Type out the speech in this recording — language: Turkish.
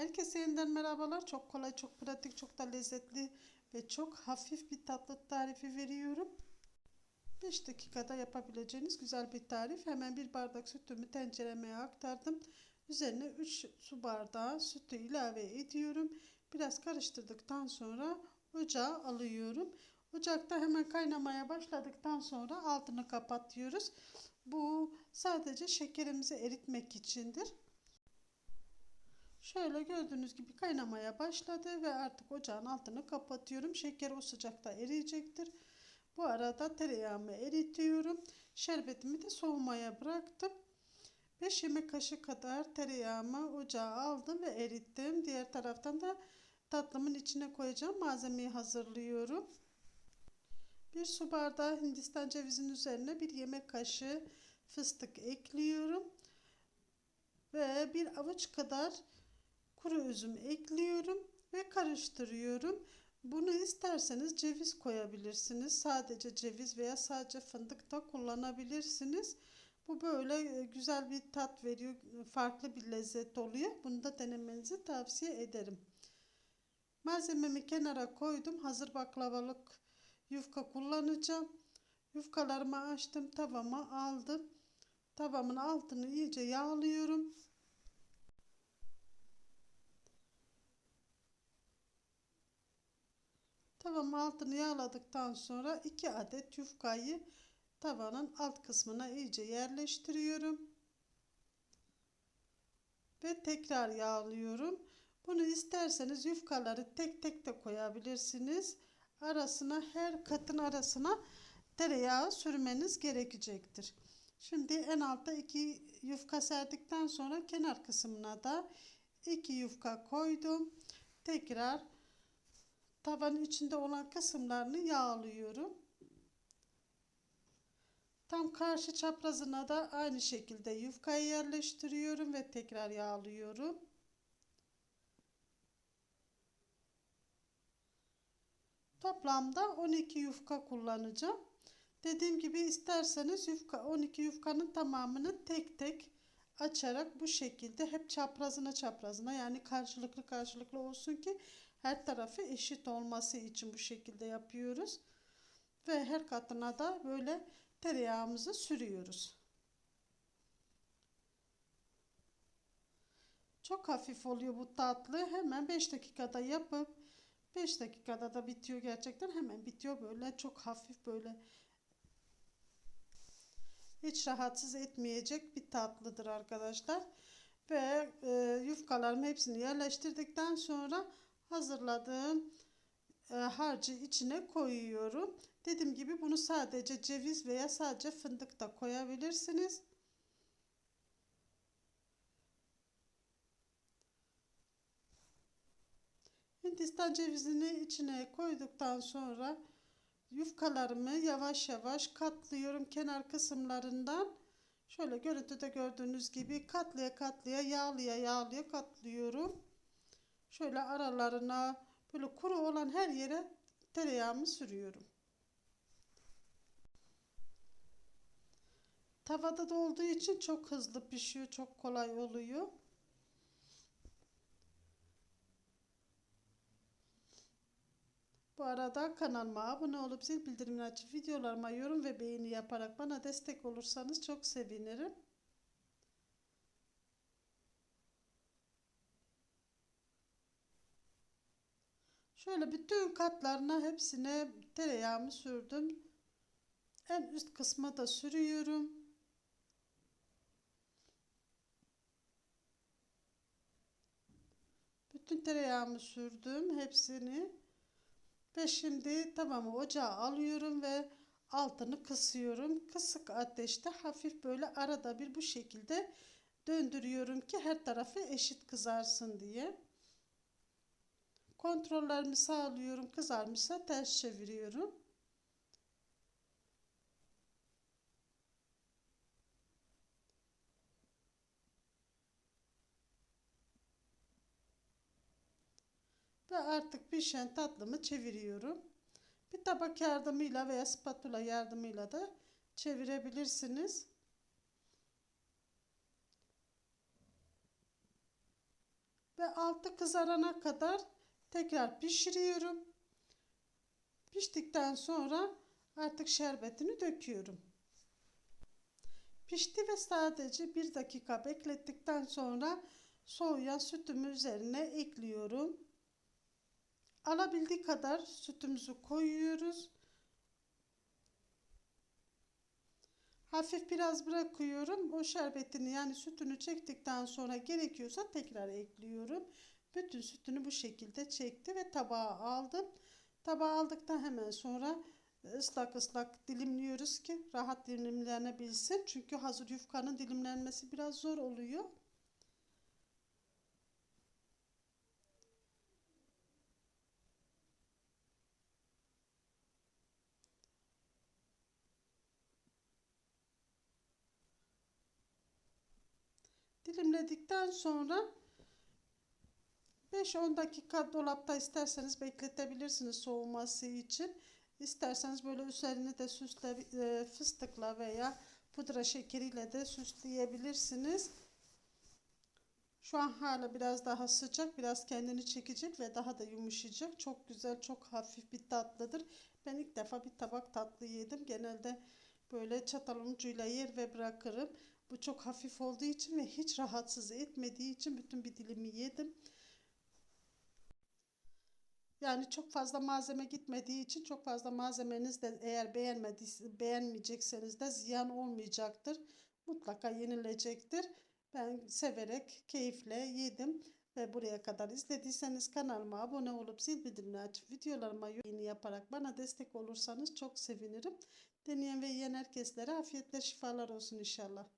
Herkese yeniden merhabalar. Çok kolay, çok pratik, çok da lezzetli ve çok hafif bir tatlı tarifi veriyorum. 5 dakikada yapabileceğiniz güzel bir tarif. Hemen bir bardak sütümü tencereme aktardım. Üzerine 3 su bardağı sütü ilave ediyorum. Biraz karıştırdıktan sonra ocağa alıyorum. Ocakta hemen kaynamaya başladıktan sonra altını kapatıyoruz. Bu sadece şekerimizi eritmek içindir. Şöyle gördüğünüz gibi kaynamaya başladı ve artık ocağın altını kapatıyorum. Şeker o sıcakta eriyecektir. Bu arada tereyağımı eritiyorum. Şerbetimi de soğumaya bıraktım. 5 yemek kaşığı kadar tereyağımı ocağa aldım ve erittim. Diğer taraftan da tatlımın içine koyacağım malzemeyi hazırlıyorum. Bir su bardağı hindistan cevizinin üzerine bir yemek kaşığı fıstık ekliyorum. Ve bir avuç kadar kuru üzüm ekliyorum ve karıştırıyorum. Bunu isterseniz ceviz koyabilirsiniz. Sadece ceviz veya sadece fındık da kullanabilirsiniz. Bu böyle güzel bir tat veriyor. Farklı bir lezzet oluyor. Bunu da denemenizi tavsiye ederim. Malzememi kenara koydum. Hazır baklavalık yufka kullanacağım. Yufkalarımı açtım. Tavama aldım. Tavamın altını iyice yağlıyorum. Tavanın altını yağladıktan sonra 2 adet yufkayı tavanın alt kısmına iyice yerleştiriyorum. Ve tekrar yağlıyorum. Bunu isterseniz yufkaları tek tek de koyabilirsiniz. Arasına her katın arasına tereyağı sürmeniz gerekecektir. Şimdi en altta iki yufka serdikten sonra kenar kısmına da iki yufka koydum. Tekrar tavanın içinde olan kısımlarını yağlıyorum. Tam karşı çaprazına da aynı şekilde yufkayı yerleştiriyorum ve tekrar yağlıyorum. Toplamda 12 yufka kullanacağım. Dediğim gibi isterseniz yufka 12 yufkanın tamamını tek tek açarak bu şekilde hep çaprazına çaprazına yani karşılıklı karşılıklı olsun ki her tarafı eşit olması için bu şekilde yapıyoruz. Ve her katına da böyle tereyağımızı sürüyoruz. Çok hafif oluyor bu tatlı. Hemen 5 dakikada yapıp 5 dakikada da bitiyor gerçekten. Hemen bitiyor böyle çok hafif böyle hiç rahatsız etmeyecek bir tatlıdır arkadaşlar. Ve e, yufkalarımı hepsini yerleştirdikten sonra hazırladığım e, harcı içine koyuyorum. Dediğim gibi bunu sadece ceviz veya sadece fındık da koyabilirsiniz. Hindistan cevizini içine koyduktan sonra yufkalarımı yavaş yavaş katlıyorum kenar kısımlarından. Şöyle görüntüde gördüğünüz gibi katlıya katlıya yağlıya yağlıya katlıyorum. Şöyle aralarına böyle kuru olan her yere tereyağımı sürüyorum. Tavada da olduğu için çok hızlı pişiyor, çok kolay oluyor. Bu arada kanalıma abone olup zil bildirimini açıp videolarıma yorum ve beğeni yaparak bana destek olursanız çok sevinirim. Şöyle bütün katlarına hepsine tereyağımı sürdüm. En üst kısma da sürüyorum. Bütün tereyağımı sürdüm hepsini. Ve şimdi tamamı ocağa alıyorum ve altını kısıyorum. Kısık ateşte hafif böyle arada bir bu şekilde döndürüyorum ki her tarafı eşit kızarsın diye. Kontrollerimi sağlıyorum. Kızarmışsa ters çeviriyorum. Ve artık pişen tatlımı çeviriyorum. Bir tabak yardımıyla veya spatula yardımıyla da çevirebilirsiniz. ve altı kızarana kadar tekrar pişiriyorum. Piştikten sonra artık şerbetini döküyorum. Pişti ve sadece bir dakika beklettikten sonra soğuyan sütümü üzerine ekliyorum. Alabildiği kadar sütümüzü koyuyoruz. Hafif biraz bırakıyorum. O şerbetini yani sütünü çektikten sonra gerekiyorsa tekrar ekliyorum. Bütün sütünü bu şekilde çekti ve tabağa aldım. Tabağa aldıktan hemen sonra ıslak ıslak dilimliyoruz ki rahat dilimlenebilsin. Çünkü hazır yufkanın dilimlenmesi biraz zor oluyor. Dilimledikten sonra 5-10 dakika dolapta isterseniz bekletebilirsiniz soğuması için. İsterseniz böyle üzerine de süsle e, fıstıkla veya pudra şekeriyle de süsleyebilirsiniz. Şu an hala biraz daha sıcak, biraz kendini çekecek ve daha da yumuşayacak. Çok güzel, çok hafif bir tatlıdır. Ben ilk defa bir tabak tatlı yedim. Genelde böyle çatal ucuyla yer ve bırakırım. Bu çok hafif olduğu için ve hiç rahatsız etmediği için bütün bir dilimi yedim. Yani çok fazla malzeme gitmediği için çok fazla malzemeniz de eğer beğenmediyse, beğenmeyecekseniz de ziyan olmayacaktır. Mutlaka yenilecektir. Ben severek, keyifle yedim ve buraya kadar izlediyseniz kanalıma abone olup zil bildirimini açıp videolarıma yeni yaparak bana destek olursanız çok sevinirim. Deneyen ve yiyen herkeslere afiyetle şifalar olsun inşallah.